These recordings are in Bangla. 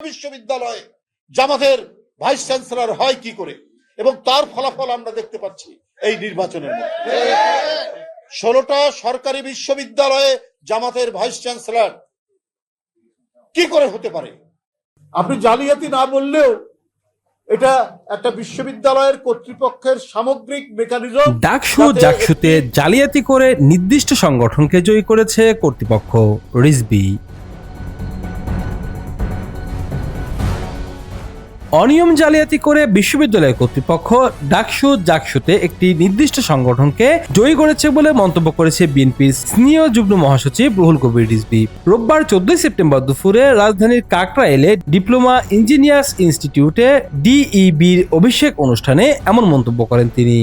বিশ্ববিদ্যালয়ে জামাতের ভাইস চ্যান্সেলর হয় কি করে? এবং তার ফলাফল আমরা দেখতে পাচ্ছি এই নির্বাচনের মধ্যে। ষোলোটা সরকারি বিশ্ববিদ্যালয়ে জামাতের ভাইস চ্যান্সেলর কি করে হতে পারে? আপনি জালিয়াতি না বললেও এটা একটা বিশ্ববিদ্যালয়ের কর্তৃপক্ষের সামগ্রিক মেকানিজম ডাকসু জাকসুতে জালিয়াতি করে নির্দিষ্ট সংগঠনকে জয়ী করেছে কর্তৃপক্ষ রিজবি। অনিয়ম জালিয়াতি করে বিশ্ববিদ্যালয় কর্তৃপক্ষ ডাকসু জাকসুতে একটি নির্দিষ্ট সংগঠনকে জয়ী করেছে বলে মন্তব্য করেছে বিএনপির স্নেহ যুগ্ম মহাসচিব রুহুল কবির রিজবি রোববার চোদ্দই সেপ্টেম্বর দুপুরে রাজধানীর কাকরা এলে ডিপ্লোমা ইঞ্জিনিয়ার্স ইনস্টিটিউটে ডিইবির অভিষেক অনুষ্ঠানে এমন মন্তব্য করেন তিনি।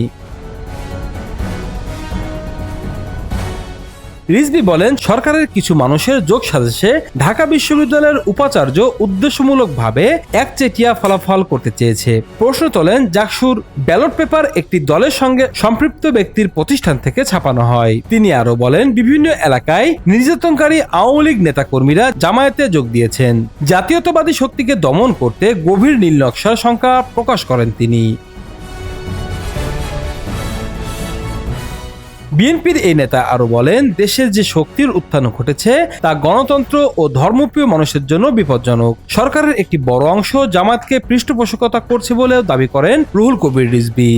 রিজবি বলেন, সরকারের কিছু মানুষের যোগ সাজেশে ঢাকা বিশ্ববিদ্যালয়ের উপাচার্য উদ্দেশ্যমূলকভাবে একচেটিয়া ফলাফল করতে চেয়েছে। প্রশ্ন তোলেন, জাকসুর ব্যালট পেপার একটি দলের সঙ্গে সম্পৃক্ত ব্যক্তির প্রতিষ্ঠান থেকে ছাপানো হয়। তিনি আরও বলেন, বিভিন্ন এলাকায় নির্যাতনকারী আওয়ামী লীগ নেতাকর্মীরা জামায়াতে যোগ দিয়েছেন। জাতীয়তাবাদী শক্তিকে দমন করতে গভীর নীল নকশার সংখ্যা প্রকাশ করেন তিনি। বিএনপির এই নেতা আরও বলেন, দেশের যে শক্তির উত্থান ঘটেছে, তা গণতন্ত্র ও ধর্মপ্রিয় মানুষের জন্য বিপজ্জনক। সরকারের একটি বড় অংশ জামাতকে পৃষ্ঠপোষকতা করছে বলেও দাবি করেন রুহুল কবির রিজবি